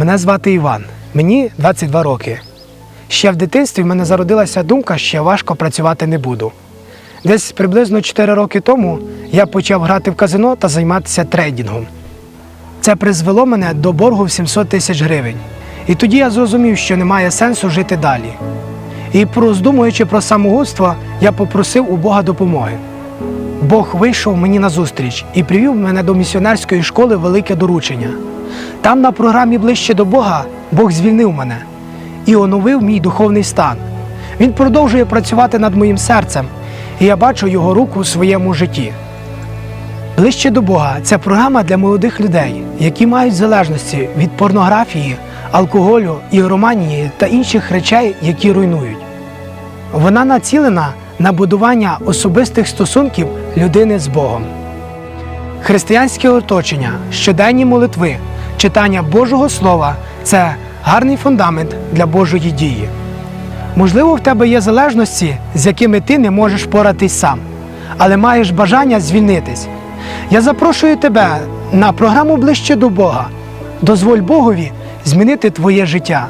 Мене звати Іван, мені 22 роки. Ще в дитинстві в мене зародилася думка, що я важко працювати не буду. Десь приблизно 4 роки тому я почав грати в казино та займатися трейдингом. Це призвело мене до боргу в 700 тисяч гривень. І тоді я зрозумів, що немає сенсу жити далі. І роздумуючи про самогубство, я попросив у Бога допомоги. Бог вийшов мені назустріч і привів мене до місіонерської школи велике доручення. Там, на програмі ближче до Бога, Бог звільнив мене і оновив мій духовний стан. Він продовжує працювати над моїм серцем, і я бачу його руку у своєму житті. Ближче до Бога це програма для молодих людей, які мають залежності від порнографії, алкоголю, ігроманії та інших речей, які руйнують. Вона націлена на будування особистих стосунків людини з Богом. Християнське оточення, щоденні молитви, читання Божого Слова це гарний фундамент для Божої дії. Можливо, в тебе є залежності, з якими ти не можеш поратись сам, але маєш бажання звільнитись. Я запрошую тебе на програму ближче до Бога. Дозволь Богові змінити твоє життя.